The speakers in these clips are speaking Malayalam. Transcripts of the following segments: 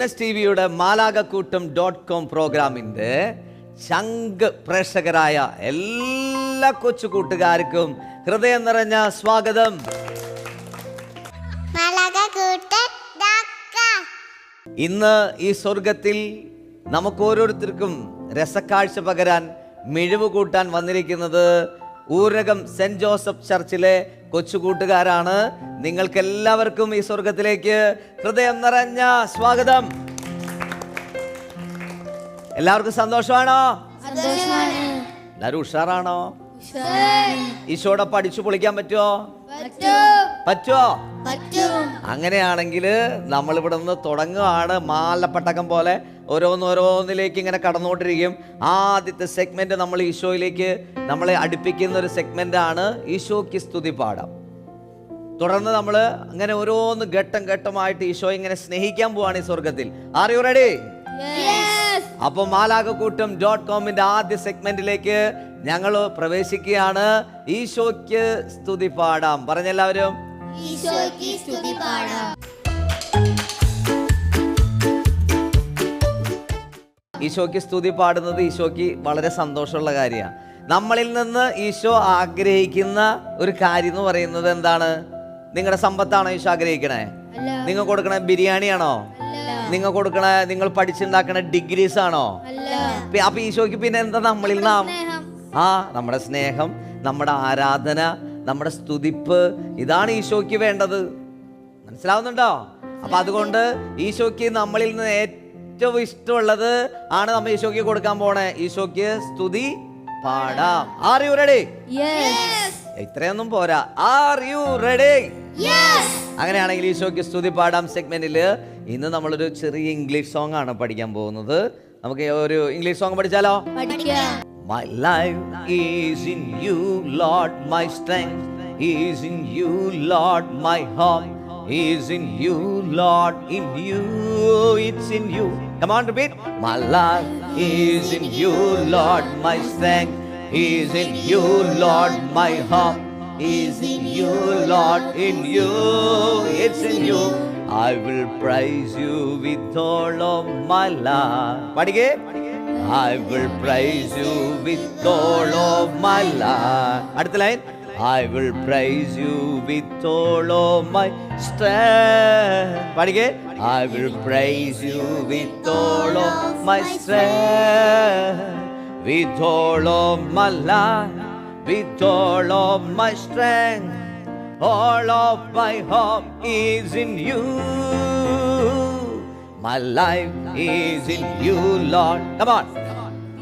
ഗുഡ്നസ് ടി വിയുടെ മാലാകക്കൂട്ടം ഡോട്ട് കോം പ്രോഗ്രാമിന്റെ ശംഖ് പ്രേക്ഷകരായ എല്ലാ കൊച്ചു കൂട്ടുകാർക്കും ഹൃദയം നിറഞ്ഞ സ്വാഗതം. ഇന്ന് ഈ സ്വർഗത്തിൽ നമുക്ക് ഓരോരുത്തർക്കും രസക്കാഴ്ച പകരാൻ മിഴിവ് കൂട്ടാൻ വന്നിരിക്കുന്നത് ഊരകം സെന്റ് ജോസഫ് ചർച്ചിലെ കൊച്ചു കൂട്ടുകാരാണ് നിങ്ങൾക്ക് എല്ലാവർക്കും ഈ സ്വർഗത്തിലേക്ക് ഹൃദയം നിറഞ്ഞ സ്വാഗതം. എല്ലാവർക്കും സന്തോഷമാണോ? എല്ലാവരും ഉഷാറാണോ? ഈശോടെ പഠിച്ചു പൊളിക്കാൻ പറ്റുമോ പറ്റുമോ അങ്ങനെയാണെങ്കിൽ നമ്മൾ ഇവിടെ നിന്ന് തുടങ്ങുകയാണ് മാലപ്പട്ടക്കം പോലെ. ഓരോന്നോരോന്നിലേക്ക് ഇങ്ങനെ കടന്നുകൊണ്ടിരിക്കും. ആദ്യത്തെ സെഗ്മെന്റ് നമ്മൾ ഈശോയിലേക്ക് നമ്മളെ അടുപ്പിക്കുന്ന ഒരു സെഗ്മെന്റ് ആണ് ഈശോയ്ക്ക് സ്തുതി പാഠം. തുടർന്ന് നമ്മൾ അങ്ങനെ ഓരോന്ന് ഘട്ടം ഘട്ടമായിട്ട് ഈശോ ഇങ്ങനെ സ്നേഹിക്കാൻ പോവാണ് ഈ സ്വർഗത്തിൽ ആർ യു റെഡി അപ്പോൾ മാലാകക്കൂട്ടം ഡോട്ട് കോമിന്റെ ആദ്യ സെഗ്മെന്റിലേക്ക് ഞങ്ങൾ പ്രവേശിക്കുകയാണ്. ഈശോയ്ക്ക് സ്തുതി പാടാം. പറഞ്ഞെല്ലാവരും. ഈശോയ്ക്ക് സ്തുതി പാടാം. ഈശോയ്ക്ക് സ്തുതി പാടുന്നത് ഈശോയ്ക്ക് വളരെ സന്തോഷമുള്ള കാര്യമാണ്. നമ്മളിൽ നിന്ന് ഈശോ ആഗ്രഹിക്കുന്ന ഒരു കാര്യം എന്ന് പറയുന്നത് എന്താണ്? നിങ്ങളുടെ സമ്പത്താണോ ഈശോ ആഗ്രഹിക്കണേ? നിങ്ങൾ കൊടുക്കണ ബിരിയാണിയാണോ? നിങ്ങൾ കൊടുക്കണ നിങ്ങൾ പഠിച്ചുണ്ടാക്കണ ഡിഗ്രീസ് ആണോ അപ്പൊ ഈശോയ്ക്ക് പിന്നെ എന്താ നമ്മളിൽ നാം ആ നമ്മുടെ സ്നേഹം നമ്മുടെ ആരാധന നമ്മുടെ സ്തുതിപ്പ് ഇതാണ് ഈശോയ്ക്ക് വേണ്ടത്. മനസ്സിലാവുന്നുണ്ടോ? അപ്പൊ അതുകൊണ്ട് ഈശോയ്ക്ക് നമ്മളിൽ നിന്ന് ഏറ്റവും ഇഷ്ടമുള്ളത് ആണ് നമ്മൾ ഈശോയ്ക്ക് കൊടുക്കാൻ പോണേ. ഈശോയ്ക്ക് സ്തുതി പാടാം. ആർ യു റെഡി ഇത്രയൊന്നും പോരാ. ആർ യു റെഡി അങ്ങനെയാണെങ്കിൽ ഈശോയ്ക്ക് സ്തുതി പാടാം സെഗ്മെന്റിൽ ഇന്ന് നമ്മളൊരു ചെറിയ ഇംഗ്ലീഷ് സോങ് ആണ് പഠിക്കാൻ പോകുന്നത്. നമുക്ക് ഒരു ഇംഗ്ലീഷ് സോങ് പഠിച്ചാലോ? My life is in you, Lord. My strength is in you, Lord. My hope is in you, Lord. In you, it's in you. Come on, repeat. My life is in you, Lord. My strength is in you, Lord. My hope is in you, Lord. In you, it's in you. I will praise you with all of my life. പഠിക്കേ I will praise you with all of my life. അടുത്ത line I will praise you with all of my strength. പഠിക്കേ I will praise you with all of my strength. With all of my life, with all of my strength. All of my hope is in you. My life is in you, Lord. Come on.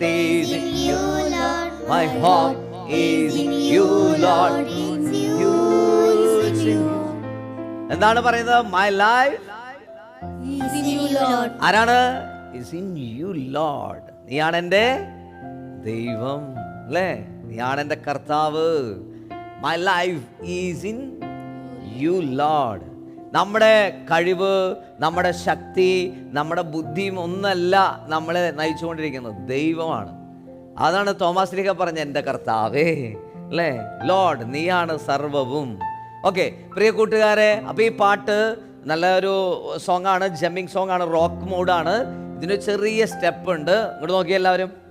Is in you, Lord, my heart is in you, Lord. എന്താണ് പറയുന്നത് മൈ ലൈഫ് ആരാണ് ഇസ് ഇൻ യു ലോഡ് നീയാണ് എന്റെ ദൈവം അല്ലേ നീയാണ് എന്റെ കർത്താവ് my life is in you Lord നമ്മുടെ കഴിവ് നമ്മുടെ ശക്തി നമ്മുടെ ബുദ്ധിയും ഒന്നല്ല നമ്മളെ നയിച്ചുകൊണ്ടിരിക്കുന്നത്. ദൈവമാണ്. അതാണ് തോമസ് ലീഹ പറഞ്ഞ എന്റെ കർത്താവേ അല്ലേ? ലോഡ് നീയാണ് സർവവും. ഓക്കെ പ്രിയ കൂട്ടുകാരെ അപ്പോൾ ഈ പാട്ട് നല്ലൊരു സോങ് ആണ് ജമ്മിങ് സോങ് ആണ് റോക്ക് മൂഡാണ്. ഇതിന് ചെറിയ സ്റ്റെപ്പ് ഉണ്ട് ഇങ്ങോട്ട് നോക്കി എല്ലാവരും.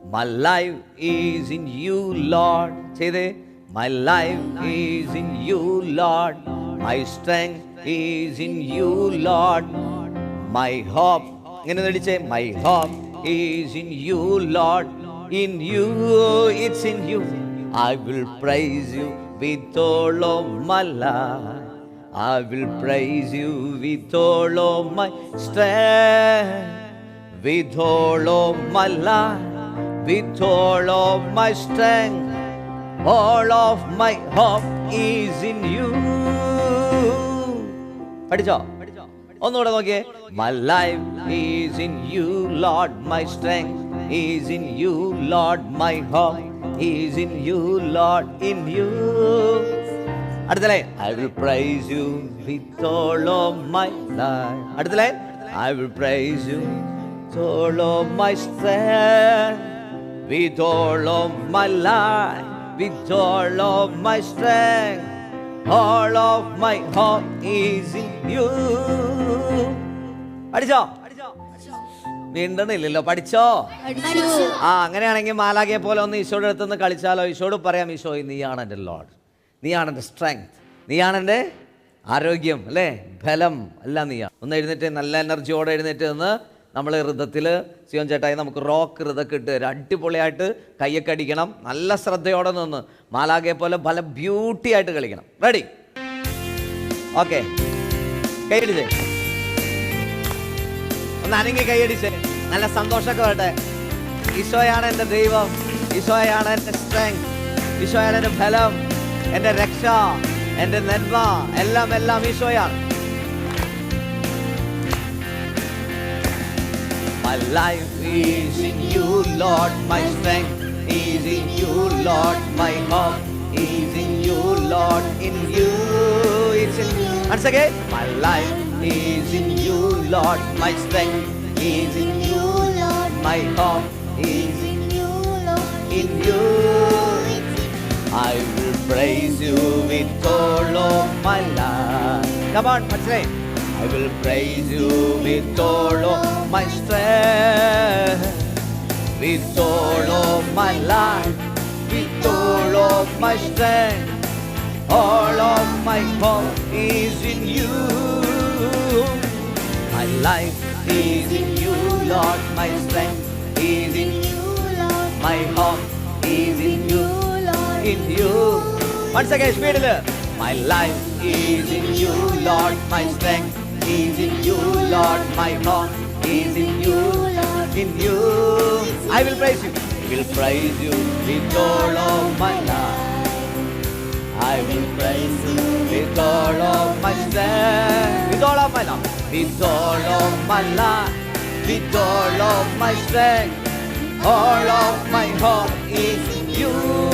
My life is in you, Lord. ചെയ്തേ. My life is in you, Lord. My strength is in you, Lord. My hope. ഇങ്ങനെ നടിച്ചേ My hope is in you, Lord. In you, it's in you. I will praise you with all of my life. I will praise you with all of my strength. With all of my life, with all of my strength, all of my hope is in you. പഠിച്ചോ? ഒന്നുകൂടെ നോക്കിയേ. My life is in you Lord my strength is in you Lord my hope is in you Lord in you അടുത്ത line I will praise you with all of my life അടുത്ത line I will praise you with all of my strength with all of my life, with all of my strength, all of my heart is in you. പഠിച്ചോ? വീണ്ടണില്ലല്ലോ പഠിച്ചോ? ആ അങ്ങനെയാണെങ്കിൽ മാലാകയെ പോലെ ഒന്ന് ഈശോയുടെ അടുത്തുനിന്ന് കളിച്ചാലോ? ഈശോട് പറയാം ഈശോ നീയാണ് എന്റെ ലോഡ് നീയാണ് എന്റെ സ്ട്രെങ്ത് നീയാണ് എന്റെ ആരോഗ്യം അല്ലേ? ബലം എല്ലാം നീയാണ്. ഒന്ന് എഴുന്നേറ്റ് നല്ല എനർജിയോടെ എഴുന്നേറ്റ് നിന്ന് നമ്മൾ ഹൃദത്തിൽ സിയോൻ ചേട്ടായി നമുക്ക് റോക്ക് ഹൃദക്ക് ഇട്ട് ഒരു അടിപൊളിയായിട്ട് കയ്യൊക്കെ അടിക്കണം. നല്ല ശ്രദ്ധയോടെ നിന്ന് മാലാകെ പോലെ പല ബ്യൂട്ടി ആയിട്ട് കളിക്കണം. റെഡി ഓക്കെ കൈയടിച്ചേ. ഒന്ന് അനങ്ങി കൈയടിച്ച്. നല്ല സന്തോഷമൊക്കെ വരട്ടെ. ഈശോയാണ് എന്റെ ദൈവം. ഈശോയാണ് എന്റെ സ്ട്രെങ് ഈശോയാണ് എന്റെ ഫലം എന്റെ രക്ഷ. എന്റെ നന്മ. എല്ലാം എല്ലാം ഈശോയാണ്. My life is in you, Lord. My strength is in you, Lord. My hope is in you, Lord. In you, it's in you. Once again, my life is in you, Lord. My strength is in you, Lord. My hope is in you, Lord. In you, I will praise you with all of my life. Come on, what's name? I will praise you with all of my strength, with all of my life, with all of my strength. All of my hope is in you. My life is in you, Lord. My strength is in you, Lord. My hope is in you, Lord. In you. Once again, speed. My life is in you, Lord. My strength is in you, Lord. My hope is in you, In you. I will praise you. I will praise you with all of my life. I will praise you with all of my strength, with all of my love, with all of my life, with all of my strength, all of my heart is in you.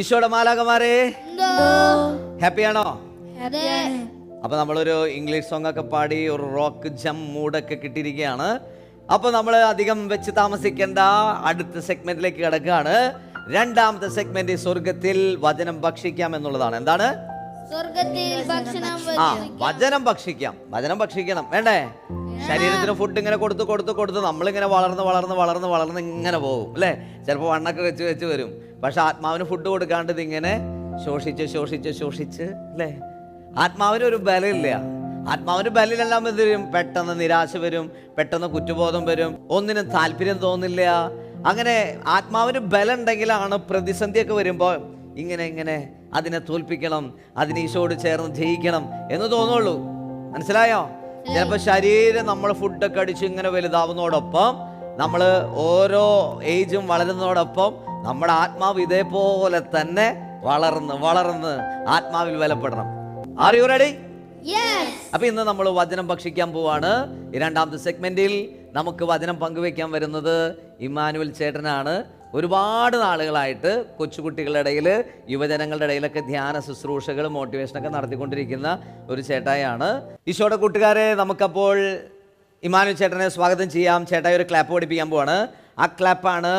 ഈശോയുടെ മാലാകമാരെ ഹാപ്പിയാണോ? അപ്പൊ നമ്മളൊരു ഇംഗ്ലീഷ് സോങ് ഒക്കെ പാടി ഒരു റോക്ക് ജം മൂഡൊക്കെ കിട്ടിയിരിക്കുകയാണ്. അപ്പൊ നമ്മൾ അധികം വെച്ച് താമസിക്കേണ്ട അടുത്ത സെഗ്മെന്റിലേക്ക് കിടക്കുകയാണ്. രണ്ടാമത്തെ സെഗ്മെന്റ് സ്വർഗത്തിൽ വചനം ഭക്ഷിക്കാം എന്നുള്ളതാണ്. എന്താണ്? ആ വചനം ഭക്ഷിക്കാം. വചനം ഭക്ഷിക്കണം. വേണ്ടേ? ശരീരത്തിന് ഫുഡ് ഇങ്ങനെ കൊടുത്ത് കൊടുത്ത് കൊടുത്ത് നമ്മളിങ്ങനെ വളർന്ന് വളർന്ന് വളർന്ന് വളർന്ന് ഇങ്ങനെ പോകും. അല്ലേ? ചിലപ്പോൾ വണ്ണൊക്കെ വെച്ച് വെച്ച് വരും. പക്ഷെ ആത്മാവിന് ഫുഡ് കൊടുക്കാണ്ട് ഇതിങ്ങനെ ശോഷിച്ച് ശോഷിച്ച് ശോഷിച്ച് അല്ലേ? ആത്മാവിന് ഒരു ബലമില്ല. ആത്മാവിന് ബലമില്ലെല്ലാം എന്ത് വരും? പെട്ടെന്ന് നിരാശ വരും പെട്ടെന്ന് കുറ്റബോധം വരും ഒന്നിനും താല്പര്യം തോന്നില്ല. അങ്ങനെ ആത്മാവിന് ബലം ഉണ്ടെങ്കിലാണ് പ്രതിസന്ധിയൊക്കെ വരുമ്പോൾ ഇങ്ങനെ ഇങ്ങനെ അതിനെ തോൽപ്പിക്കണം അതിന് ഈശോട് ചേർന്ന് ജയിക്കണം എന്ന് തോന്നുള്ളൂ. മനസ്സിലായോ? ചിലപ്പോൾ ശരീരം നമ്മൾ ഫുഡൊക്കെ അടിച്ച് ഇങ്ങനെ വലുതാവുന്നതോടൊപ്പം നമ്മൾ ഓരോ ഏജും വളരുന്നതോടൊപ്പം നമ്മുടെ ആത്മാവ് ഇതേപോലെ തന്നെ വളർന്ന് വളർന്ന് ആത്മാവിൽ ബലപ്പെടണം. ആർ യു റെഡി അപ്പൊ ഇന്ന് നമ്മൾ വചനം ഭക്ഷിക്കാൻ പോവാണ്. ഈ രണ്ടാമത്തെ സെഗ്മെന്റിൽ നമുക്ക് വചനം പങ്കുവെക്കാൻ വരുന്നത് ഇമ്മാനുവൽ ചേട്ടനാണ്. ഒരുപാട് നാളുകളായിട്ട് കൊച്ചുകുട്ടികളുടെ ഇടയിൽ യുവജനങ്ങളുടെ ഇടയിലൊക്കെ ധ്യാന ശുശ്രൂഷകൾ മോട്ടിവേഷനൊക്കെ നടത്തിക്കൊണ്ടിരിക്കുന്ന ഒരു ചേട്ടായാണ് ഈശോയുടെ കൂട്ടുകാരെ നമുക്കപ്പോൾ ഇമാനു ചേട്ടനെ സ്വാഗതം ചെയ്യാം ചേട്ടായി ഒരു ക്ലാപ്പ് പഠിപ്പിക്കാൻ പോവാണ് ആ ക്ലാപ്പാണ്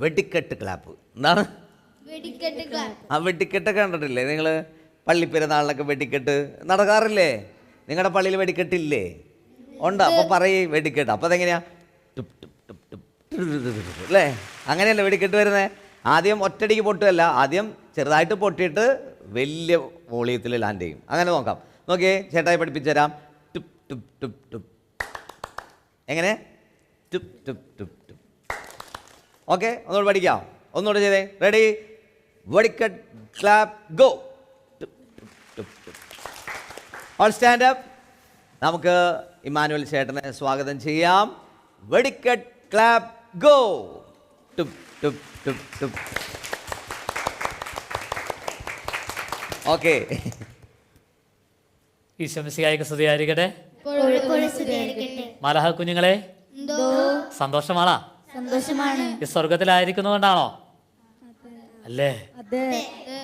വെടിക്കെട്ട് ക്ലാപ്പ് എന്താണ് ആ വെടിക്കെട്ടൊക്കെ കണ്ടിട്ടില്ലേ നിങ്ങൾ പള്ളിപ്പെരുന്നാളിനൊക്കെ വെടിക്കെട്ട് നടക്കാറില്ലേ നിങ്ങളുടെ പള്ളിയിൽ വെടിക്കെട്ടില്ലേ ഉണ്ട് അപ്പോൾ പറയും വെടിക്കെട്ട് അപ്പോൾ അതെങ്ങനെയാ ടുപ് ടുപ് ടുപ് ടുപ് അല്ലേ അങ്ങനെയല്ലേ വെടിക്കെട്ട് വരുന്നത് ആദ്യം ഒറ്റടിക്ക് പൊട്ടുമല്ല ആദ്യം ചെറുതായിട്ട് പൊട്ടിയിട്ട് വലിയ വോളിയത്തിൽ ലാൻഡ് ചെയ്യും അങ്ങനെ നോക്കാം നോക്കിയേ ചേട്ടായി പഠിപ്പിച്ചു തരാം ടുപ് ടുപ് ടുപ് ടുപ് എങ്ങനെ? ടുപ് ടുപ് ടുപ് ടുപ്. ഓക്കെ ഒന്നുകൂടെ പഠിക്കാം. ഒന്നുകൂടെ ചെയ്തേ. Ready വെടിക്കട്ട് clap go all stand up നമുക്ക് ഇമാനുവൽ ചേട്ടനെ സ്വാഗതം ചെയ്യാം. വെടിക്കട്ട് ക്ലാപ്പ് ഗോ ടുപ് ടുപ് ടുപ് ടുപ്. ഓക്കെ. ഈശ്വമിസിയായിക്ക് സ്തുതിയായിരിക്കട്ടെ. മാലാഹ കുഞ്ഞുങ്ങളെ സന്തോഷമാണോ? സന്തോഷമാണ്. ഈ സ്വർഗത്തിലായിരിക്കുന്നതുകൊണ്ടാണോ? അല്ലേ?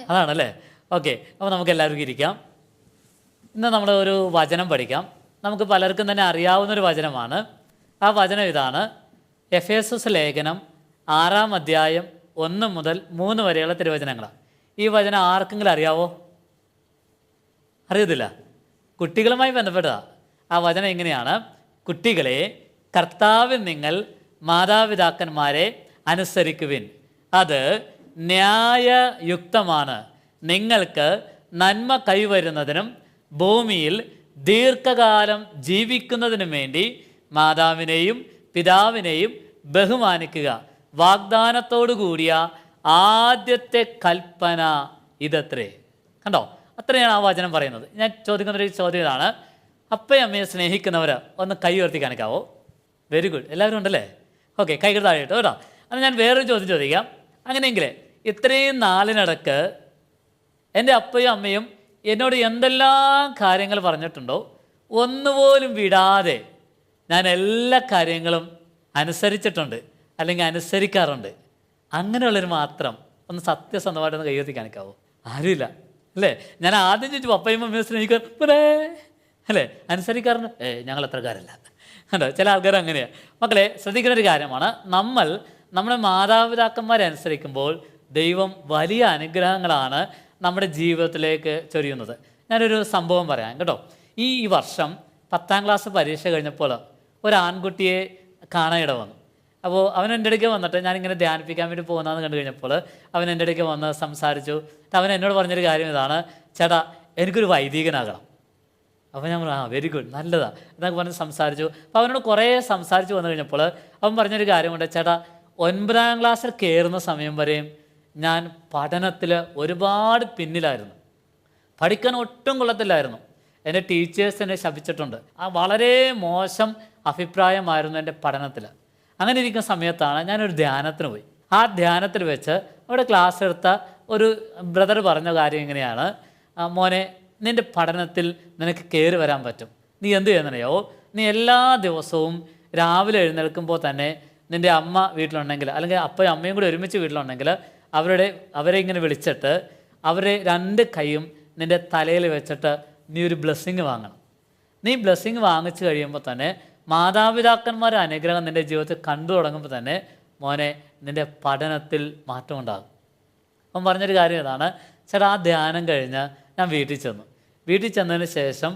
അതാണല്ലേ? ഓക്കെ അപ്പോൾ നമുക്ക് എല്ലാവർക്കും ഇരിക്കാം. ഇന്ന് നമ്മൾ ഒരു വചനം പഠിക്കാം. നമുക്ക് പലർക്കും തന്നെ അറിയാവുന്ന ഒരു വചനമാണ്. ആ വചനം ഇതാണ്. എഫ് എസ് എസ് ലേഖനം ആറാം അധ്യായം ഒന്ന് മുതൽ മൂന്ന് വരെയുള്ള തിരുവചനങ്ങളാണ് ഈ വചനം ആർക്കെങ്കിലും അറിയാവോ? അറിയത്തില്ല. കുട്ടികളുമായി ബന്ധപ്പെട്ടതാണ് ആ വചനം എങ്ങനെയാണ് കുട്ടികളെ കർത്താവിൽ നിങ്ങൾ മാതാപിതാക്കന്മാരെ അനുസരിക്കുവിൻ. അത് ന്യായയുക്തമാണ്. നിങ്ങൾക്ക് നന്മ കൈവരുന്നതിനും ഭൂമിയിൽ ദീർഘകാലം ജീവിക്കുന്നതിനും വേണ്ടി മാതാവിനെയും പിതാവിനെയും ബഹുമാനിക്കുക. വാഗ്ദാനത്തോടു കൂടിയ ആദ്യത്തെ കൽപ്പന ഇതത്രേ. കണ്ടോ? അത്രയാണ് ആ വചനം പറയുന്നത്. ഞാൻ ചോദിക്കുന്നൊരു ചോദ്യം ഇതാണ്. അപ്പയും അമ്മയെ സ്നേഹിക്കുന്നവർ ഒന്ന് കൈ ഉയർത്തി കാണിക്കാവോ? വെരി ഗുഡ് എല്ലാവരും ഉണ്ടല്ലേ? ഓക്കെ കൈ താഴെയിട്ട് കേട്ടോ. അന്ന് ഞാൻ വേറൊരു ചോദ്യം ചോദിക്കാം. അങ്ങനെയെങ്കിൽ ഇത്രയും നാലിനടക്ക് എന്റെ അപ്പയും അമ്മയും എന്നോട് എന്തെല്ലാം കാര്യങ്ങൾ പറഞ്ഞിട്ടുണ്ടോ? ഒന്നുപോലും വിടാതെ ഞാൻ എല്ലാ കാര്യങ്ങളും അനുസരിച്ചിട്ടുണ്ട് അല്ലെങ്കിൽ അനുസരിക്കാറുണ്ട്. അങ്ങനെയുള്ളവർ മാത്രം ഒന്ന് സത്യസന്ധമായിട്ടൊന്ന് ഉയർത്തി കാണിക്കാവോ? ആരുമില്ല. അല്ലേ? ഞാൻ ആദ്യം ചോദിച്ചു അപ്പയും അമ്മയും സ്നേഹിക്കാൻ അല്ലേ? അനുസരിക്കാറുണ്ട്. ഏ ഞങ്ങൾ അത്രക്കാരല്ല കണ്ടോ? ചില ആൾക്കാർ അങ്ങനെയാണ് മക്കളെ ശ്രദ്ധിക്കുന്ന ഒരു കാര്യമാണ്. നമ്മൾ നമ്മുടെ മാതാപിതാക്കന്മാരെ അനുസരിക്കുമ്പോൾ ദൈവം വലിയ അനുഗ്രഹങ്ങളാണ് നമ്മുടെ ജീവിതത്തിലേക്ക് ചൊരിയുന്നത്. ഞാനൊരു സംഭവം പറയാം കേട്ടോ. ഈ ഈ വർഷം പത്താം ക്ലാസ് പരീക്ഷ കഴിഞ്ഞപ്പോൾ ഒരു ആൺകുട്ടിയെ കാണാനിട വന്നു. അപ്പോൾ അവൻ എന്റെ അടുക്കെ വന്നിട്ട് ഞാനിങ്ങനെ ധ്യാനിപ്പിക്കാൻ വേണ്ടി പോകുന്നതെന്ന് കണ്ടു കഴിഞ്ഞപ്പോൾ അവൻ എന്റെ അടുക്കെ വന്ന് സംസാരിച്ചു. അവൻ എന്നോട് പറഞ്ഞൊരു കാര്യം ഇതാണ് ചേട്ടാ എനിക്കൊരു വൈദികനാകണം. അപ്പോൾ ഞാൻ പറഞ്ഞു ആ വെരി ഗുഡ് നല്ലതാണ് എന്നൊക്കെ പറഞ്ഞ് സംസാരിച്ചു. അപ്പോൾ അവനോട് കുറേ സംസാരിച്ച് വന്നു കഴിഞ്ഞപ്പോൾ അവൻ പറഞ്ഞൊരു കാര്യമുണ്ട് ചേട്ടാ ഒൻപതാം ക്ലാസ്സിൽ കയറുന്ന സമയം വരെയും ഞാൻ പഠനത്തിൽ ഒരുപാട് പിന്നിലായിരുന്നു. പഠിക്കാൻ ഒട്ടും കൊള്ളത്തില്ലായിരുന്നു. എന്റെ ടീച്ചേഴ്സ് എന്നെ ശപിച്ചിട്ടുണ്ട്. ആ വളരെ മോശം അഭിപ്രായമായിരുന്നു എന്റെ പഠനത്തിൽ അങ്ങനെ ഇരിക്കുന്ന സമയത്താണ് ഞാനൊരു ധ്യാനത്തിന് പോയി. ആ ധ്യാനത്തിൽ വെച്ച് അവിടെ ക്ലാസ് എടുത്ത ഒരു ബ്രദർ പറഞ്ഞ കാര്യം ഇങ്ങനെയാണ് മോനെ നിന്റെ പഠനത്തിൽ നിനക്ക് കയറി വരാൻ പറ്റും. നീ എന്ത് ചെയ്യുന്നറിയോ നീ എല്ലാ ദിവസവും രാവിലെ എഴുന്നേൽക്കുമ്പോൾ തന്നെ നിന്റെ അമ്മ വീട്ടിലുണ്ടെങ്കിൽ അല്ലെങ്കിൽ അപ്പയും അമ്മയും കൂടി ഒരുമിച്ച് വീട്ടിലുണ്ടെങ്കിൽ അവരുടെ അവരെ ഇങ്ങനെ വിളിച്ചിട്ട് അവരെ രണ്ട് കൈയും നിന്റെ തലയിൽ വെച്ചിട്ട് നീ ഒരു ബ്ലെസ്സിങ് വാങ്ങണം. നീ ബ്ലെസ്സിങ് വാങ്ങിച്ചു കഴിയുമ്പോൾ തന്നെ മാതാപിതാക്കന്മാരുടെ അനുഗ്രഹം നിന്റെ ജീവിതത്തിൽ കണ്ടു തുടങ്ങുമ്പോൾ തന്നെ മോനെ നിന്റെ പഠനത്തിൽ മാറ്റമുണ്ടാകും. അപ്പം പറഞ്ഞൊരു കാര്യം ഇതാണ്. ചേട്ടാ ആ ധ്യാനം കഴിഞ്ഞ് ഞാൻ വീട്ടിൽ ചെന്നു. വീട്ടിൽ ചെന്നതിന് ശേഷം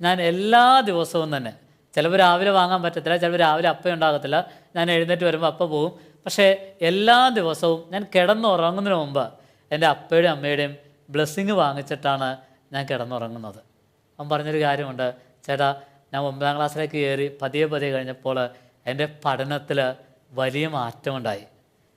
ഞാൻ എല്ലാ ദിവസവും തന്നെ ചിലപ്പോൾ രാവിലെ വാങ്ങാൻ പറ്റത്തില്ല ചിലപ്പോൾ രാവിലെ അപ്പം ഉണ്ടാകത്തില്ല. ഞാൻ എഴുന്നേറ്റ് വരുമ്പോൾ അപ്പം പോവും. പക്ഷേ എല്ലാ ദിവസവും ഞാൻ കിടന്നുറങ്ങുന്നതിന് മുമ്പ് എന്റെ അപ്പയുടെയും അമ്മയുടെയും ബ്ലെസ്സിങ് വാങ്ങിച്ചിട്ടാണ് ഞാൻ കിടന്നുറങ്ങുന്നത്. അവൻ പറഞ്ഞൊരു കാര്യമുണ്ട് ചേട്ടാ ഞാൻ ഒമ്പതാം ക്ലാസ്സിലേക്ക് കയറി പതിയെ പതിയെ കഴിഞ്ഞപ്പോൾ എന്റെ പഠനത്തിൽ വലിയ മാറ്റമുണ്ടായി.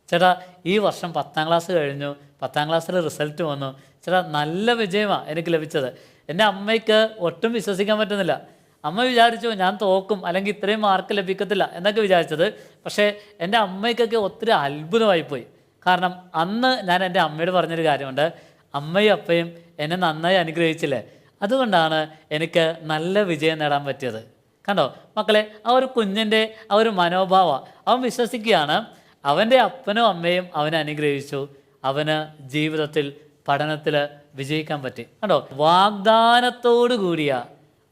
ചേട്ടാ ഈ വർഷം പത്താം ക്ലാസ് കഴിഞ്ഞു പത്താം ക്ലാസ്സിലെ റിസൾട്ട് വന്നു. ചേട്ടാ നല്ല വിജയമാണ് എനിക്ക് ലഭിച്ചത്. എന്റെ അമ്മയ്ക്ക് ഒട്ടും വിശ്വസിക്കാൻ പറ്റുന്നില്ല. അമ്മ വിചാരിച്ചു ഞാൻ തോക്കും അല്ലെങ്കിൽ ഇത്രയും മാർക്ക് ലഭിക്കത്തില്ല എന്നൊക്കെ വിചാരിച്ചത്. പക്ഷേ എന്റെ അമ്മയ്ക്കൊക്കെ ഒത്തിരി അത്ഭുതമായിപ്പോയി. കാരണം അന്ന് ഞാൻ എന്റെ അമ്മയോട് പറഞ്ഞൊരു കാര്യമുണ്ട്. അമ്മയും അപ്പയും എന്നെ നന്നായി അനുഗ്രഹിച്ചില്ലേ? അതുകൊണ്ടാണ് എനിക്ക് നല്ല വിജയം നേടാൻ പറ്റിയത്. കണ്ടോ? മക്കളെ ആ ഒരു കുഞ്ഞിന്റെ ആ ഒരു മനോഭാവം അവൻ വിശ്വസിക്കുകയാണ്. അവന്റെ അപ്പനും അമ്മയും അവനെ അനുഗ്രഹിച്ചു. അവന് ജീവിതത്തിൽ പഠനത്തിൽ വിജയിക്കാൻ പറ്റി. കണ്ടോ? വാഗ്ദാനത്തോടു കൂടിയ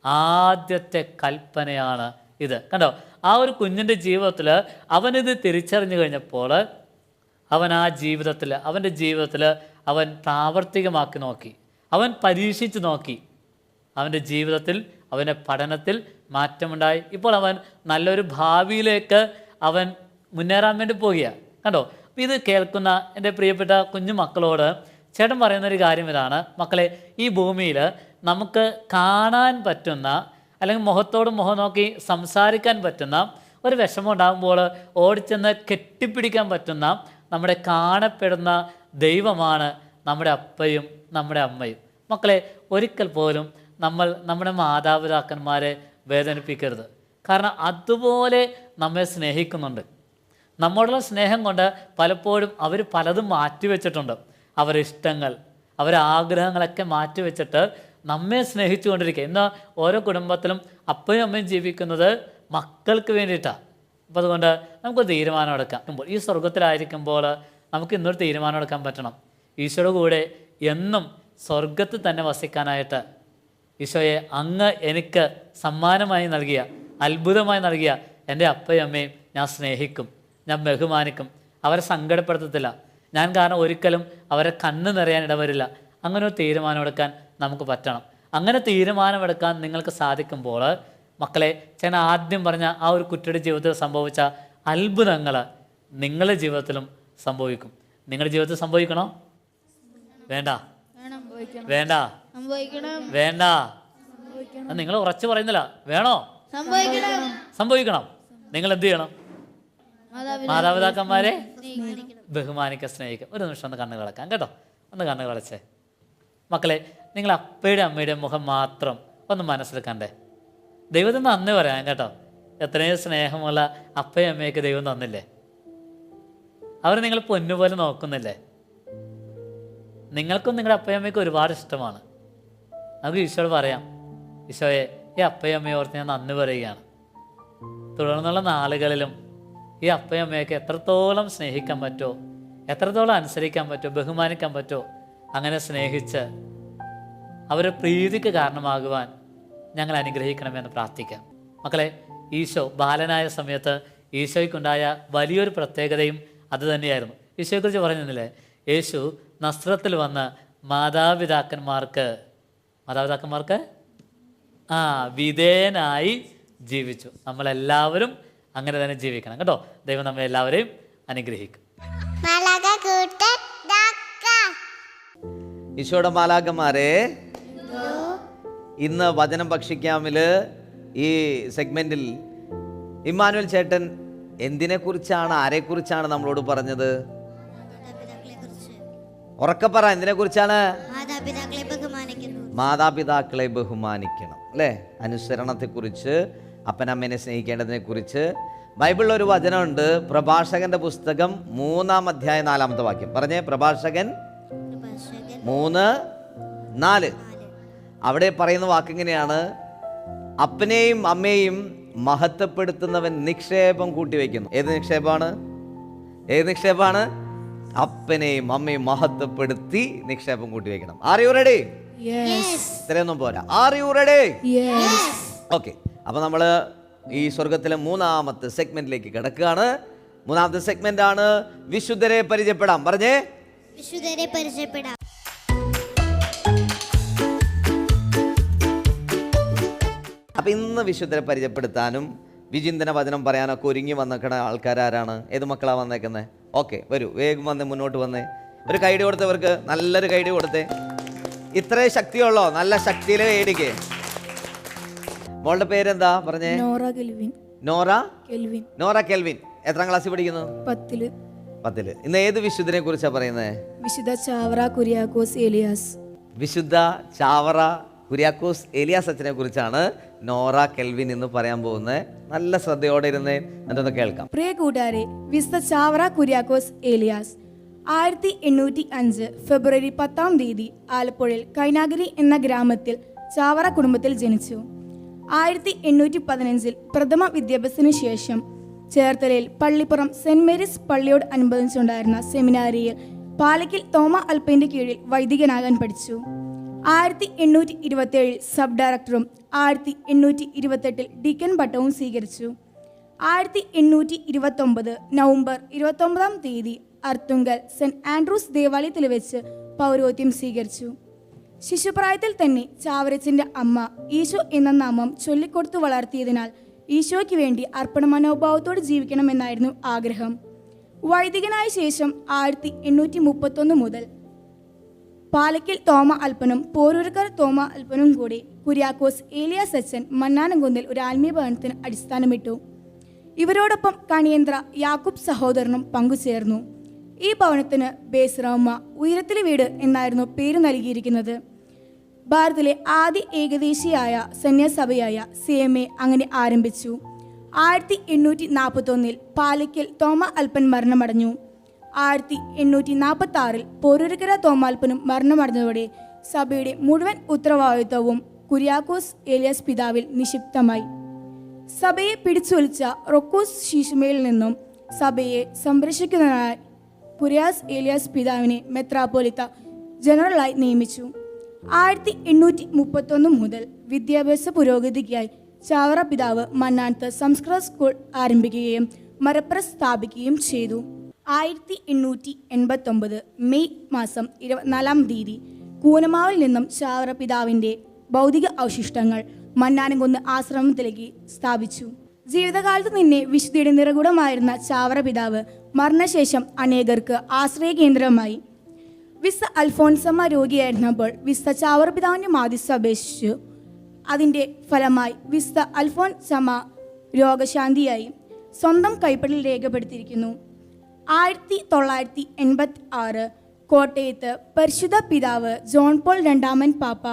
ആദ്യത്തെ കൽപ്പനയാണ് ഇത്. കണ്ടോ? ആ ഒരു കുഞ്ഞിന്റെ ജീവിതത്തിൽ അവനിത് തിരിച്ചറിഞ്ഞു കഴിഞ്ഞപ്പോൾ അവൻ ആ ജീവിതത്തിൽ അവന്റെ ജീവിതത്തിൽ അവൻ പ്രാവർത്തികമാക്കി നോക്കി. അവൻ പരീക്ഷിച്ച് നോക്കി. അവന്റെ ജീവിതത്തിൽ അവന്റെ പഠനത്തിൽ മാറ്റമുണ്ടായി. ഇപ്പോൾ അവൻ നല്ലൊരു ഭാവിയിലേക്ക് അവൻ മുന്നേറാൻ വേണ്ടി പോവുകയാണ് കണ്ടോ? അപ്പോൾ ഇത് കേൾക്കുന്ന എന്റെ പ്രിയപ്പെട്ട കുഞ്ഞു മക്കളോട് ചേട്ടൻ പറയുന്നൊരു കാര്യം ഇതാണ്. മക്കളെ ഈ ഭൂമിയിൽ നമുക്ക് കാണാൻ പറ്റുന്ന അല്ലെങ്കിൽ മുഖത്തോട് മുഖം നോക്കി സംസാരിക്കാൻ പറ്റുന്ന ഒരു വിഷമം ഉണ്ടാകുമ്പോൾ ഓടിച്ചെന്ന് കെട്ടിപ്പിടിക്കാൻ പറ്റുന്ന നമ്മുടെ കാണപ്പെടുന്ന ദൈവമാണ് നമ്മുടെ അപ്പയും നമ്മുടെ അമ്മയും. മക്കളെ ഒരിക്കൽ പോലും നമ്മൾ നമ്മുടെ മാതാപിതാക്കന്മാരെ വേദനിപ്പിക്കരുത്. കാരണം അതുപോലെ നമ്മെ സ്നേഹിക്കുന്നുണ്ട്. നമ്മോടുള്ള സ്നേഹം കൊണ്ട് പലപ്പോഴും അവർ പലതും മാറ്റിവെച്ചിട്ടുണ്ട്. അവരുടെ ഇഷ്ടങ്ങൾ അവരുടെ ആഗ്രഹങ്ങളൊക്കെ മാറ്റിവെച്ചിട്ട് നമ്മെ സ്നേഹിച്ചുകൊണ്ടിരിക്കുക ഇന്ന് ഓരോ കുടുംബത്തിലും അപ്പയും അമ്മയും ജീവിക്കുന്നത് മക്കൾക്ക് വേണ്ടിയിട്ടാണ് അപ്പോൾ അതുകൊണ്ട് നമുക്ക് തീരുമാനം എടുക്കാം. ഈ സ്വർഗത്തിലായിരിക്കുമ്പോൾ നമുക്ക് ഇന്നൊരു തീരുമാനം എടുക്കാൻ പറ്റണം. ഈശോയുടെ കൂടെ എന്നും സ്വർഗത്തിൽ തന്നെ വസിക്കാനായിട്ട് ഈശോയെ അങ്ങ് എനിക്ക് സമ്മാനമായി നൽകിയ അത്ഭുതമായി നൽകിയ എന്റെ അപ്പയും അമ്മയും ഞാൻ സ്നേഹിക്കും. ഞാൻ ബഹുമാനിക്കും. അവരെ സങ്കടപ്പെടുത്തത്തില്ല. ഞാൻ കാരണം ഒരിക്കലും അവരെ കണ്ണ് നിറയാൻ ഇടവരില്ല. അങ്ങനെ ഒരു തീരുമാനമെടുക്കാൻ നമുക്ക് പറ്റണം. അങ്ങനെ തീരുമാനമെടുക്കാൻ നിങ്ങൾക്ക് സാധിക്കുമ്പോൾ മക്കളെ ചേന ആദ്യം പറഞ്ഞ ആ ഒരു കുട്ടിയുടെ ജീവിതത്തിൽ സംഭവിച്ച അത്ഭുതങ്ങൾ നിങ്ങളുടെ ജീവിതത്തിലും സംഭവിക്കും. നിങ്ങളുടെ ജീവിതത്തിൽ സംഭവിക്കണോ? വേണ്ട. വേണ്ട. സംഭവിക്കണം. വേണ്ട. നിങ്ങൾ ഉറച്ചു പറയുന്നില്ല. വേണോ? സംഭവിക്കണം. സംഭവിക്കണം. നിങ്ങൾ എന്ത് ചെയ്യണം? മാതാപിതാക്കന്മാരെ ബഹുമാനിക്ക സ്നേഹിക്കുക ഒരു നിമിഷം ഒന്ന് കണ്ണ് കളക്കാം കേട്ടോ. ഒന്ന് കണ്ണ് കളച്ചേ മക്കളെ നിങ്ങൾ അപ്പയുടെ അമ്മയുടെ മുഖം മാത്രം ഒന്ന് മനസ്സിൽ കണ്ടേ ദൈവത്തിന് നന്ദി പറയാം കേട്ടോ. എത്രയും സ്നേഹമുള്ള അപ്പയും അമ്മയൊക്കെ ദൈവം തന്നില്ലേ? അവർ നിങ്ങൾ പൊന്നുപോലെ നോക്കുന്നില്ലേ? നിങ്ങൾക്കും നിങ്ങളുടെ അപ്പയും അമ്മയ്ക്കും ഒരുപാട് ഇഷ്ടമാണ്. നമുക്ക് ഈശോട് പറയാം. ഈശോയെ ഈ അപ്പയും അമ്മയെ ഓർത്ത് ഞാൻ നന്ദി പറയുകയാണ്. തുടർന്നുള്ള നാളുകളിലും ഈ അപ്പയും അമ്മയൊക്കെ എത്രത്തോളം സ്നേഹിക്കാൻ പറ്റുമോ എത്രത്തോളം അനുസരിക്കാൻ പറ്റുമോ ബഹുമാനിക്കാൻ പറ്റുമോ അങ്ങനെ സ്നേഹിച്ച് അവരുടെ പ്രീതിക്ക് കാരണമാകുവാൻ ഞങ്ങൾ അനുഗ്രഹിക്കണമെന്ന് പ്രാർത്ഥിക്കാം. മക്കളെ ഈശോ ബാലനായ സമയത്ത് ഈശോയ്ക്കുണ്ടായ വലിയൊരു പ്രത്യേകതയും അത് തന്നെയായിരുന്നു. ഈശോയെക്കുറിച്ച് പറഞ്ഞില്ലേ യേശു നസ്രത്തിൽ വന്ന് മാതാപിതാക്കന്മാർക്ക് മാതാപിതാക്കന്മാർക്ക്? ആ വിധേയനായി ജീവിച്ചു. നമ്മളെല്ലാവരും അങ്ങനെ തന്നെ ജീവിക്കണം. കേട്ടോ? ദൈവം നമ്മെ എല്ലാവരെയും അനുഗ്രഹിക്കും. ഈശോയുടെ മാലാകന്മാരെ ഇന്ന് വചനം ഭക്ഷിക്കാമിൽ ഈ സെഗ്മെന്റിൽ ഇമ്മാനുവൽ ചേട്ടൻ എന്തിനെ കുറിച്ചാണ് ആരെക്കുറിച്ചാണ് നമ്മളോട് പറഞ്ഞത്? ഉറക്കെ പറ എന്തിനെ കുറിച്ചാണ് മാതാപിതാക്കളെ ബഹുമാനിക്കണം മാതാപിതാക്കളെ ബഹുമാനിക്കണം അല്ലേ? അനുസരണത്തെക്കുറിച്ച് അപ്പനമ്മേനെ സ്നേഹിക്കേണ്ടതിനെക്കുറിച്ച് ബൈബിളിൽ ഒരു വചനമുണ്ട്. പ്രഭാഷകന്റെ പുസ്തകം മൂന്നാം അധ്യായം നാലാമത്തെ വാക്യം. പറഞ്ഞേ പ്രഭാഷകൻ മൂന്ന് നാല്. അവിടെ പറയുന്ന വാക്കിങ്ങനെയാണ് അപ്പനെയും അമ്മയെയും മഹത്വപ്പെടുത്തുന്നവൻ നിക്ഷേപം കൂട്ടിവെക്കുന്നു. ഏത് നിക്ഷേപമാണ്? ഏത് നിക്ഷേപമാണ്? അപ്പനെയും അമ്മയും മഹത്വപ്പെടുത്തി നിക്ഷേപം കൂട്ടിവെക്കണം. ആർ യു റെഡി ഇത്രയൊന്നും പോരാ. ആർ യു റെഡി ഓക്കെ അപ്പൊ നമ്മൾ ഈ സ്വർഗത്തിലെ മൂന്നാമത്തെ സെഗ്മെന്റിലേക്ക് കിടക്കുകയാണ്. മൂന്നാമത്തെ സെഗ്മെന്റ് ആണ് വിശുദ്ധരെ പരിചയപ്പെടാം. പറഞ്ഞേ. വിശുദ്ധരെ പരിചയപ്പെടാം. അപ്പം ഇന്ന് വിശുദ്ധരെ പരിചയപ്പെടുത്താനും വിചിന്തന വചനം പറയാനൊക്കെ ഒരുങ്ങി വന്നേക്കണ ആൾക്കാരാരാണ്? ഏത് മക്കളാ വന്നേക്കുന്നത് ഓക്കെ വരൂ. വേഗം വന്ന് മുന്നോട്ട് വന്നേ. ഒരു കൈഡി കൊടുത്തവർക്ക് നല്ലൊരു കൈഡി കൊടുത്തേ. ഇത്രേ ശക്തിയുള്ളോ? നല്ല ശക്തിയിലെ കൈഡിക്ക് മോളുടെ പേരെന്താ പറഞ്ഞേ? നോറ കെൽവിൻ. നോറ? കെൽവിൻ. നോറ കെൽവിൻ. എത്രാം ക്ലാസ്സിൽ പഠിക്കുന്നു? പത്തിൽ. പത്തിൽ. ഇന്ന് ഏത് വിശുദ്ധനെ കുറിച്ചാ പറയുന്നത് വിശുദ്ധ ചാവറ കുര്യാക്കോസ് എലിയാസ് വിശുദ്ധ ചാവറ കുര്യാക്കോസ് എലിയാസ് അച്ഛനെ കുറിച്ചാണ് നോറ കെൽവിൻ എന്ന് പറയാൻ പോകുന്നത്. നല്ല ശ്രദ്ധയോടെ ഇരുന്ന്. എന്തൊന്ന് കേൾക്കാം. പ്രിയ കൂട്ടുകാരെ വിശുദ്ധ ചാവറ കുര്യാക്കോസ് എലിയാസ് ആയിരത്തി എണ്ണൂറ്റി അഞ്ച് ഫെബ്രുവരി പത്താം തീയതി ആലപ്പുഴയിൽ കൈനാഗിരി എന്ന ഗ്രാമത്തിൽ ചാവറ കുടുംബത്തിൽ ജനിച്ചു. ആയിരത്തി എണ്ണൂറ്റി പതിനഞ്ചിൽ പ്രഥമ വിദ്യാഭ്യാസത്തിന് ശേഷം ചേർത്തലയിൽ പള്ളിപ്പുറം സെന്റ് മേരീസ് പള്ളിയോട് അനുബന്ധിച്ചുണ്ടായിരുന്ന സെമിനാരിയിൽ പാലക്കിൽ തോമ അൽപ്പന്റെ കീഴിൽ വൈദികനാകാൻ പഠിച്ചു. ആയിരത്തി എണ്ണൂറ്റി ഇരുപത്തിയേഴിൽ സബ് ഡയറക്ടറും ആയിരത്തി എണ്ണൂറ്റി ഇരുപത്തെട്ടിൽ ഡിക്കൻ പട്ടവും സ്വീകരിച്ചു. ആയിരത്തി എണ്ണൂറ്റി ഇരുപത്തൊമ്പത് നവംബർ ഇരുപത്തൊമ്പതാം തീയതി അർത്തുങ്കൽ സെന്റ് ആൻഡ്രൂസ് ദേവാലയത്തിൽ വെച്ച് പൗരോത്യം സ്വീകരിച്ചു. ശിശുപ്രായത്തിൽ തന്നെ ചാവരച്ചന്റെ അമ്മ ഈശോ എന്ന നാമം ചൊല്ലിക്കൊടുത്തു വളർത്തിയതിനാൽ ഈശോയ്ക്ക് വേണ്ടി അർപ്പണ മനോഭാവത്തോടെ ജീവിക്കണമെന്നായിരുന്നു ആഗ്രഹം. വൈദികനായ ശേഷം ആയിരത്തി എണ്ണൂറ്റി മുപ്പത്തൊന്ന് മുതൽ പാലക്കിൽ തോമ അൽപ്പനും പോരൂരക്കർ തോമ അൽപ്പനും കൂടി കുര്യാക്കോസ് ഏലിയ സച്ചൻ മന്നാനംകുന്നിൽ ഒരു ആത്മീയ ഭവനത്തിന് അടിസ്ഥാനമിട്ടു. ഇവരോടൊപ്പം കണിയന്ത്ര യാക്കൂബ് സഹോദരനും പങ്കുചേർന്നു. ഈ ഭവനത്തിന് ബേസ്റമ്മ ഉയരത്തിലെ വീട് എന്നായിരുന്നു പേര് നൽകിയിരിക്കുന്നത്. ഭാരതത്തിലെ ആദ്യ ഏകദേശിയായ സന്യാസഭയായ സി എം എ അങ്ങനെ ആരംഭിച്ചു. ആയിരത്തി എണ്ണൂറ്റി നാൽപ്പത്തൊന്നിൽ പാലയ്ക്കൽ തോമ അൽപ്പൻ മരണമടഞ്ഞു. ആയിരത്തി എണ്ണൂറ്റി നാൽപ്പത്തി ആറിൽ പോരൂരക്കര തോമാൽപ്പനും മരണമടഞ്ഞതോടെ സഭയുടെ മുഴുവൻ ഉത്തരവാദിത്വവും കുര്യാക്കോസ് ഏലിയാസ് പിതാവിൽ നിക്ഷിപ്തമായി. സഭയെ പിടിച്ചുവലിച്ച റൊക്കോസ് ശീശുമയിൽ നിന്നും സഭയെ സംരക്ഷിക്കുന്നതിനായി കുര്യാസ് ഏലിയാസ് പിതാവിനെ മെത്രാപ്പോലിത്ത ജനറലായി നിയമിച്ചു. ആയിരത്തി എണ്ണൂറ്റി മുപ്പത്തൊന്ന് മുതൽ വിദ്യാഭ്യാസ പുരോഗതിക്കായി ചാവറ പിതാവ് മന്നാനത്ത് സംസ്കൃത സ്കൂൾ ആരംഭിക്കുകയും മരപ്പുറ സ്ഥാപിക്കുകയും ചെയ്തു. ആയിരത്തി എണ്ണൂറ്റി എൺപത്തൊമ്പത് മെയ് മാസം ഇരുപത്തിനാലാം തീയതി കൂനമാവിൽ നിന്നും ചാവറ പിതാവിന്റെ ഭൗതിക അവശിഷ്ടങ്ങൾ മന്നാനംകുന്ന് ആശ്രമത്തിലേക്ക് സ്ഥാപിച്ചു. ജീവിതകാലത്ത് നിന്നെ വിശുദ്ധിയുടെ നിറകുടമായിരുന്ന ചാവറ പിതാവ് മരണശേഷം അനേകർക്ക് ആശ്രയ കേന്ദ്രമായി വിസ അൽഫോൻസമ്മ രോഗിയായിരുന്നപ്പോൾ വിസ ചാവർപിതാവിന് മാതിസ് അപേക്ഷിച്ചു. അതിന്റെ ഫലമായി വിസ അൽഫോൻസമ്മ രോഗശാന്തിയായി. സ്വന്തം കൈപ്പടിൽ രേഖപ്പെടുത്തിയിരിക്കുന്നു. ആയിരത്തി തൊള്ളായിരത്തി എൺപത്തി ആറ് കോട്ടയത്ത് പരിശുദ്ധ പിതാവ് ജോൺ പോൾ രണ്ടാമൻ പാപ്പ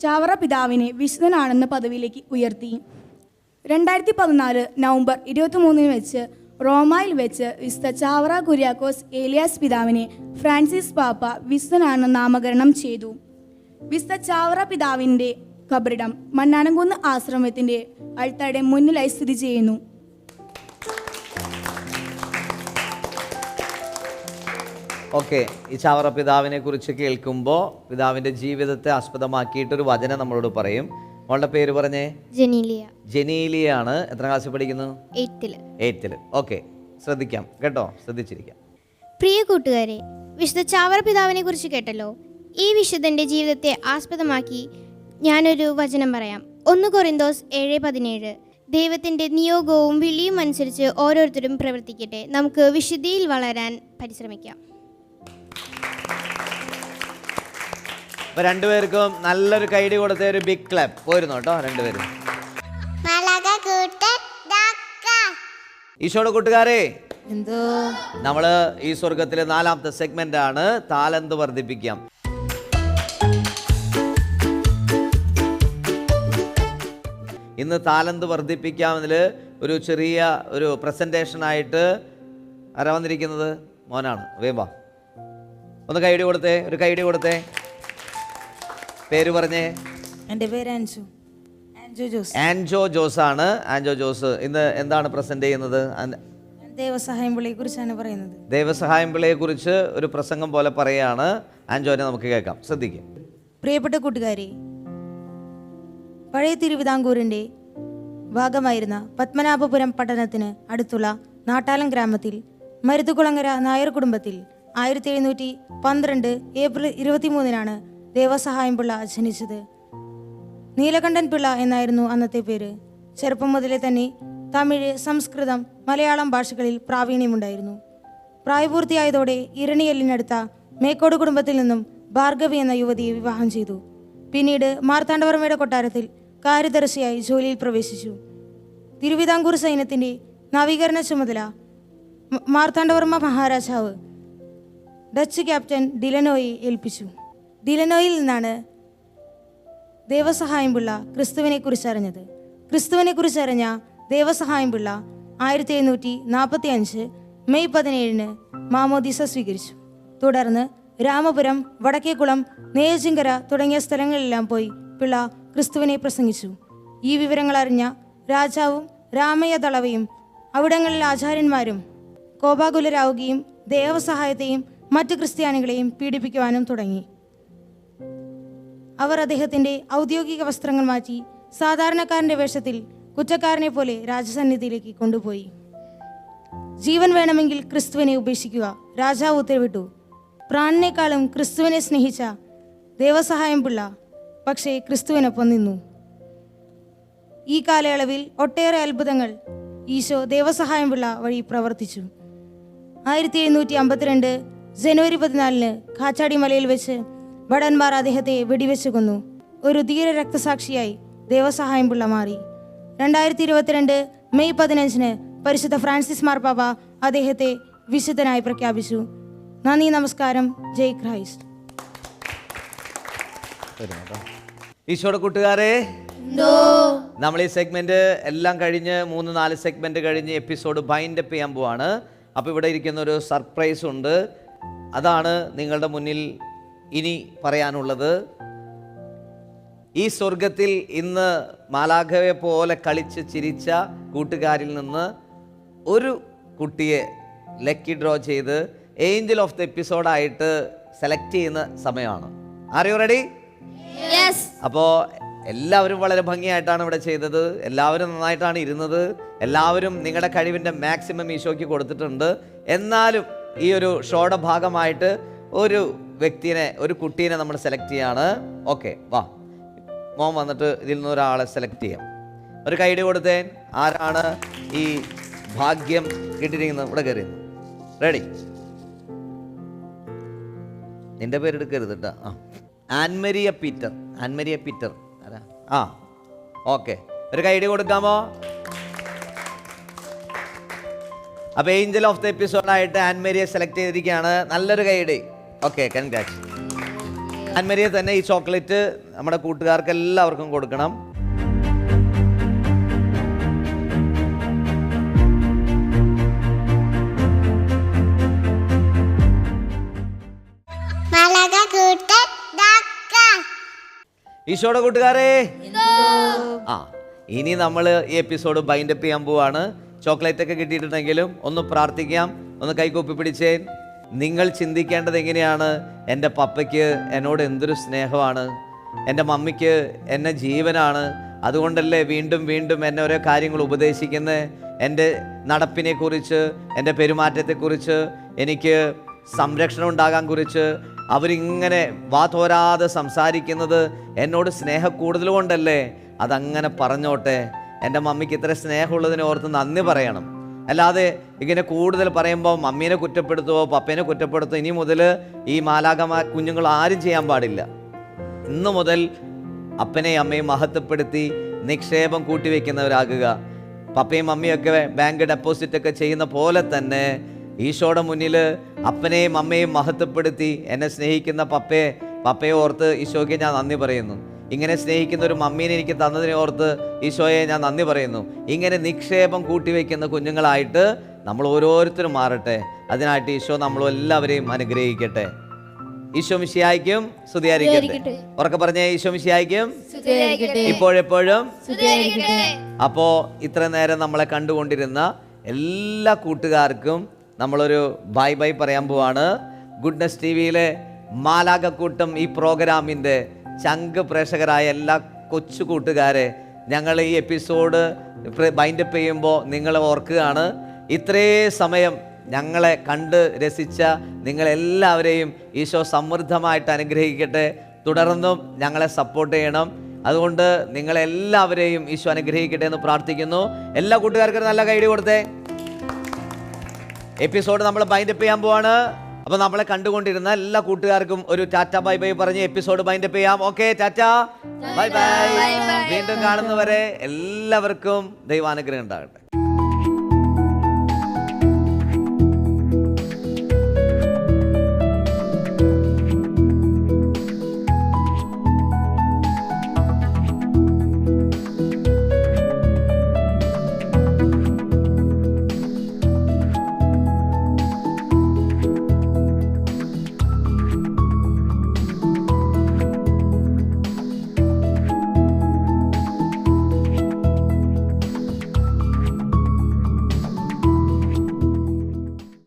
ചാവറ പിതാവിനെ വിശുദ്ധനാണെന്ന പദവിയിലേക്ക് ഉയർത്തി. രണ്ടായിരത്തി പതിനാല് നവംബർ ഇരുപത്തി മൂന്നിന് വെച്ച് റോമായിൽ വെച്ച് വിസ്ത ചാവറ കുര്യാക്കോസ് ഏലിയാസ് പിതാവിനെ ഫ്രാൻസിസ് പാപ്പ വിസ്തനാണ് നാമകരണം ചെയ്തു. വിസ്ത ചാവറ പിതാവിന്റെ കബറിടം മണ്ണാനംകുന്ന് ആശ്രമത്തിന്റെ അൾത്തയുടെ മുന്നിലായി സ്ഥിതി ചെയ്യുന്നു. ഓക്കെ ഈ ചാവറ പിതാവിനെ കുറിച്ച് കേൾക്കുമ്പോൾ പിതാവിന്റെ ജീവിതത്തെ ആസ്പദമാക്കിയിട്ടൊരു വചനം നമ്മളോട് പറയും. അവളുടെ പേര് പറഞ്ഞേ? ജനീലിയ. ജനീലിയാണ് എത്ര ക്ലാസ്സിൽ പഠിക്കുന്നു? എയ്ത്തിൽ ഓക്കെ ശ്രദ്ധിക്കാം. കേട്ടോ? ശ്രദ്ധിച്ചിരിക്കാം. പ്രിയ കൂട്ടുകാരെ വിശുദ്ധ ചാവറ പിതാവിനെ കുറിച്ച് കേട്ടല്ലോ? ഈ വിശുദ്ധന്റെ ജീവിതത്തെ ആസ്പദമാക്കി ഞാനൊരു വചനം പറയാം. ഒന്ന് കൊറിന്തോസ് ഏഴ് പതിനേഴ്. ദൈവത്തിന്റെ നിയോഗവും വിളിയും അനുസരിച്ച് ഓരോരുത്തരും പ്രവർത്തിക്കട്ടെ. നമുക്ക് വിശുദ്ധിയിൽ വളരാൻ പരിശ്രമിക്കാം. അപ്പൊ രണ്ടുപേർക്കും നല്ലൊരു കൈഡി കൊടുത്ത ഒരു ബിഗ് ക്ലബ് പോയിരുന്നു കേട്ടോ രണ്ടുപേരും ഈശോയുടെ കൂട്ടുകാരെ എന്തോ? നമ്മൾ ഈ സ്വർഗത്തിലെ നാലാമത്തെ സെഗ്മെന്റ് ആണ് താലന്ത് വർദ്ധിപ്പിക്കാം. ഇന്ന് താലന്ത് വർദ്ധിപ്പിക്കാമെന്നതിൽ ഒരു ചെറിയ ഒരു പ്രസന്റേഷൻ ആയിട്ട് ആരാ വന്നിരിക്കുന്നത്? മോനാണ്. വേവാ ഒന്ന് കൈഡി കൊടുത്തേ ഒരു കൈഡി കൊടുത്തേ. പേര് പറഞ്ഞേ? എന്റെ പേര് അൻസു ആൻജോ ജോസ്. ആൻജോ ജോസ് ആണ് ആൻജോ ജോസ് ഇന്ന് എന്താണ് പ്രസന്റ് ചെയ്യുന്നത്? ദേവസഹായം വിളിയെ കുറിച്ചാണ് പറയുന്നത്. ദേവസഹായം പിള്ളയെ കുറിച്ച് ഒരു പ്രസംഗം പോലെ പറയുകയാണ്. ആൻജോനെ നമുക്ക് കേൾക്കാം. ശ്രദ്ധിക്കാം. പ്രിയപ്പെട്ട കൂട്ടുകാരെ പഴയ തിരുവിതാംകൂറിന്റെ ഭാഗമായിരുന്ന പത്മനാഭപുരം പട്ടണത്തിന് അടുത്തുള്ള നാട്ടാലം ഗ്രാമത്തിൽ മരുതുകുളങ്ങര നായർ കുടുംബത്തിൽ ആയിരത്തി എഴുന്നൂറ്റി പന്ത്രണ്ട് ഏപ്രിൽ ഇരുപത്തിമൂന്നിനാണ് ദേവസഹായം പിള്ള ജനിച്ചത്. നീലകണ്ഠൻ പിള്ള എന്നായിരുന്നു അന്നത്തെ പേര്. ചെറുപ്പം മുതലേ തന്നെ തമിഴ് സംസ്കൃതം മലയാളം ഭാഷകളിൽ പ്രാവീണ്യമുണ്ടായിരുന്നു. പ്രായപൂർത്തിയായതോടെ ഇരണിയല്ലിനടുത്ത മേക്കോട് കുടുംബത്തിൽ നിന്നും ഭാർഗവി എന്ന യുവതിയെ വിവാഹം ചെയ്തു. പിന്നീട് മാർത്താണ്ഡവർമ്മയുടെ കൊട്ടാരത്തിൽ കാര്യദർശിയായി ജോലിയിൽ പ്രവേശിച്ചു. തിരുവിതാംകൂർ സൈന്യത്തിന്റെ നവീകരണ ചുമതല മാർത്താണ്ഡവർമ്മ മഹാരാജാവ് ഡച്ച് ക്യാപ്റ്റൻ ഡിലനോയെ ഏൽപ്പിച്ചു. ഡിലനോയിൽ നിന്നാണ് ദേവസഹായം പിള്ള ക്രിസ്തുവിനെ കുറിച്ച് അറിഞ്ഞത്. ക്രിസ്തുവിനെ കുറിച്ച് അറിഞ്ഞ ദേവസഹായം പിള്ള ആയിരത്തി എഴുന്നൂറ്റി നാൽപ്പത്തി അഞ്ച് മെയ് പതിനേഴിന് മാമോദിസ സ്വീകരിച്ചു. തുടർന്ന് രാമപുരം വടക്കേക്കുളം നെയ്യചിങ്കര തുടങ്ങിയ സ്ഥലങ്ങളിലെല്ലാം പോയി പിള്ള ക്രിസ്തുവിനെ പ്രസംഗിച്ചു. ഈ വിവരങ്ങൾ അറിഞ്ഞ രാജാവും രാമയ്യ തളവയും അവിടങ്ങളിലെ ആചാര്യന്മാരും കോപാകുലരാവുകയും ദേവസഹായത്തെയും മറ്റ് ക്രിസ്ത്യാനികളെയും പീഡിപ്പിക്കുവാനും തുടങ്ങി. അവർ അദ്ദേഹത്തിന്റെ ഔദ്യോഗിക വസ്ത്രങ്ങൾ മാറ്റി സാധാരണക്കാരന്റെ വേഷത്തിൽ കുറ്റക്കാരനെ പോലെ രാജസന്നിധിയിലേക്ക് കൊണ്ടുപോയി. ജീവൻ വേണമെങ്കിൽ ക്രിസ്തുവിനെ ഉപേക്ഷിക്കുക രാജാവ് ഉത്തരവിട്ടു. പ്രാണിനേക്കാളും ക്രിസ്തുവിനെ സ്നേഹിച്ച ദേവസഹായം പിള്ള പക്ഷേ ക്രിസ്തുവിനൊപ്പം നിന്നു. ഈ കാലയളവിൽ ഒട്ടേറെ അത്ഭുതങ്ങൾ ഈശോ ദേവസഹായം പിള്ള വഴി പ്രവർത്തിച്ചു. ആയിരത്തി എഴുന്നൂറ്റി അമ്പത്തിരണ്ട് ജനുവരി പതിനാലിന് കാച്ചാടി മലയിൽ വെച്ച് ഭടന്മാർ അദ്ദേഹത്തെ വെടിവെച്ചു കൊന്നു ഒരു ധീര രക്തസാക്ഷിയായി ദേവസഹായം പിള്ള മാറി. രണ്ടായിരത്തി ഇരുപത്തിരണ്ട് മെയ് പതിനഞ്ചിന് പരിശുദ്ധ ഫ്രാൻസിസ് മാർപ്പാപ്പ അദ്ദേഹത്തെ വിശുദ്ധനായി പ്രഖ്യാപിച്ചു. നന്ദി നമസ്കാരം. ജയ് ക്രൈസ്റ്റ്. ഈശോയുടെ കൂട്ടുകാരെ നമ്മൾ ഈ സെഗ്മെന്റ് എല്ലാം കഴിഞ്ഞ് മൂന്ന് നാല് സെഗ്മെന്റ് കഴിഞ്ഞ് എപ്പിസോഡ് ബൈൻഡ് അപ്പ് ചെയ്യാൻ പോവാണ്. അപ്പോൾ ഇവിടെ ഇരിക്കുന്ന ഒരു സർപ്രൈസ് ഉണ്ട്. അതാണ് നിങ്ങളുടെ മുന്നിൽ ഇനി പറയാനുള്ളത് ഈ സ്വർഗത്തിൽ ഇന്ന് മാലാഖയെ പോലെ കളിച്ച് ചിരിച്ച കൂട്ടുകാരിൽ നിന്ന് ഒരു കുട്ടിയെ ലക്കി ഡ്രോ ചെയ്ത് ഏഞ്ചൽ ഓഫ് ദ എപ്പിസോഡായിട്ട് സെലക്ട് ചെയ്യുന്ന സമയമാണ്. അറിയോ റെഡി അപ്പോൾ എല്ലാവരും വളരെ ഭംഗിയായിട്ടാണ് ഇവിടെ ചെയ്തത്. എല്ലാവരും നന്നായിട്ടാണ് ഇരുന്നത്. എല്ലാവരും നിങ്ങളുടെ കഴിവിന്റെ മാക്സിമം ഈശോയ്ക്ക് കൊടുത്തിട്ടുണ്ട്. എന്നാലും ഈ ഒരു ഷോയുടെ ഭാഗമായിട്ട് ഒരു വ്യക്തിനെ ഒരു കുട്ടീനെ നമ്മൾ സെലക്ട് ചെയ്യാണ്. ഓക്കെ വാ. മോൻ വന്നിട്ട് ഇതിൽ നിന്ന് ഒരാളെ സെലക്ട് ചെയ്യാം. ഒരു കൈഡി കൊടുത്തേൻ ആരാണ് ഈ ഭാഗ്യം കിട്ടിയിരിക്കുന്നത്? ഇവിടെ കയറി റെഡി നിന്റെ പേര് എടുക്കരുത് കേട്ടോ ആ. ആൻമരിയ പീറ്റർ. ആൻമരിയ പീറ്റർ. ആരാ? ആ. ഓക്കെ ഒരു കൈഡി കൊടുക്കാമോ? അപ്പൊ ഏഞ്ചൽ ഓഫ് ദ എപ്പിസോഡായിട്ട് ആൻമരിയെ സെലക്ട് ചെയ്തിരിക്കുകയാണ്. നല്ലൊരു കൈഡി ഓക്കെ കൺഗ്രാറ്റ്സ് അന്മരിയെ തന്നെ ഈ ചോക്ലേറ്റ് നമ്മുടെ കൂട്ടുകാർക്ക് എല്ലാവർക്കും കൊടുക്കണം ഈശോടെ ഈശോയുടെ കൂട്ടുകാരെ. ആ ഇനി നമ്മൾ ഈ എപ്പിസോഡ് ബൈൻഡപ്പ് ചെയ്യാൻ പോവാണ്. ചോക്ലേറ്റ് ഒക്കെ കിട്ടിയിട്ടുണ്ടെങ്കിലും ഒന്ന് പ്രാർത്ഥിക്കാം. ഒന്ന് കൈകൂപ്പി പിടിച്ചേൻ നിങ്ങൾ ചിന്തിക്കേണ്ടത് എങ്ങനെയാണ്? എന്റെ പപ്പയ്ക്ക് എന്നോട് എന്തൊരു സ്നേഹമാണ്? എന്റെ മമ്മിക്ക് എന്നെ ജീവനാണ്. അതുകൊണ്ടല്ലേ വീണ്ടും വീണ്ടും എന്നെ ഓരോ കാര്യങ്ങൾ ഉപദേശിക്കുന്നത് എന്റെ നടപ്പിനെക്കുറിച്ച് എന്റെ പെരുമാറ്റത്തെക്കുറിച്ച് എനിക്ക് സംരക്ഷണം ഉണ്ടാകാൻ കുറിച്ച് അവരിങ്ങനെ വാതോരാതെ സംസാരിക്കുന്നത് എന്നോട് സ്നേഹം കൂടുതൽ കൊണ്ടല്ലേ? അതങ്ങനെ പറഞ്ഞോട്ടെ. എന്റെ മമ്മിക്ക് ഇത്ര സ്നേഹമുള്ളതിനെ ഓർത്ത് നന്ദി പറയണം. അല്ലാതെ ഇങ്ങനെ കൂടുതൽ പറയുമ്പോൾ മമ്മീനെ കുറ്റപ്പെടുത്തുമോ പപ്പേനെ കുറ്റപ്പെടുത്തോ ഇനി മുതൽ ഈ മാലാകമാ കുഞ്ഞുങ്ങൾ ആരും ചെയ്യാൻ പാടില്ല. ഇന്നു മുതൽ അപ്പനെയും അമ്മയും മഹത്വപ്പെടുത്തി നിക്ഷേപം കൂട്ടിവെക്കുന്നവരാകുക. പപ്പയും മമ്മിയൊക്കെ ബാങ്ക് ഡെപ്പോസിറ്റ് ഒക്കെ ചെയ്യുന്ന പോലെ തന്നെ ഈശോയുടെ മുന്നിൽ അപ്പനെയും അമ്മയും മഹത്വപ്പെടുത്തി എന്നെ സ്നേഹിക്കുന്ന പപ്പയെ പപ്പയെ ഓർത്ത് ഈശോയ്ക്ക് ഞാൻ നന്ദി പറയുന്നു. ഇങ്ങനെ സ്നേഹിക്കുന്ന ഒരു മമ്മീനെ എനിക്ക് തന്നതിനെ ഓർത്ത് ഈശോയെ ഞാൻ നന്ദി പറയുന്നു. ഇങ്ങനെ നിക്ഷേപം കൂട്ടിവെക്കുന്ന കുഞ്ഞുങ്ങളായിട്ട് നമ്മൾ ഓരോരുത്തരും മാറട്ടെ. അതിനായിട്ട് ഈശോ നമ്മൾ എല്ലാവരെയും അനുഗ്രഹിക്കട്ടെ. ഈശോ മിശിയായിക്കും സ്തുതിയായിരിക്കട്ടെ. ഉറക്കെ പറഞ്ഞേ ഈശോ മിശിയായിക്കും ഇപ്പോഴെപ്പോഴും അപ്പോ ഇത്ര നേരം നമ്മളെ കണ്ടുകൊണ്ടിരുന്ന എല്ലാ കൂട്ടുകാർക്കും നമ്മളൊരു ബൈ ബൈ പറയാൻ പോവാണ്. ഗുഡ്നസ് ടി വിയിലെ മാലാകക്കൂട്ടം ഈ പ്രോഗ്രാമിന്റെ ചങ്ക് പ്രേക്ഷകരായ എല്ലാ കൊച്ചു കൂട്ടുകാരെ ഞങ്ങൾ ഈ എപ്പിസോഡ് ബൈൻഡപ്പ് ചെയ്യുമ്പോൾ നിങ്ങൾ ഓർക്കുകയാണ്. ഇത്രേ സമയം ഞങ്ങളെ കണ്ട് രസിച്ച നിങ്ങളെല്ലാവരെയും ഈശോ സമൃദ്ധമായിട്ട് അനുഗ്രഹിക്കട്ടെ. തുടർന്നും ഞങ്ങളെ സപ്പോർട്ട് ചെയ്യണം. അതുകൊണ്ട് നിങ്ങളെല്ലാവരെയും ഈശോ അനുഗ്രഹിക്കട്ടെ എന്ന് പ്രാർത്ഥിക്കുന്നു. എല്ലാ കൂട്ടുകാർക്കും നല്ല കൈഡി കൊടുത്തേ. എപ്പിസോഡ് നമ്മൾ ബൈൻഡപ്പ് ചെയ്യാൻ പോവാണ്. അപ്പൊ നമ്മളെ കണ്ടുകൊണ്ടിരുന്ന എല്ലാ കൂട്ടുകാർക്കും ഒരു ടാറ്റ ബൈ ബൈ പറഞ്ഞ് എപ്പിസോഡ് ബൈൻഡപ്പ് ചെയ്യാം. Okay tata. Bye bye. വീണ്ടും കാണുന്നവരെ എല്ലാവർക്കും ദൈവാനുഗ്രഹം ഉണ്ടാകട്ടെ.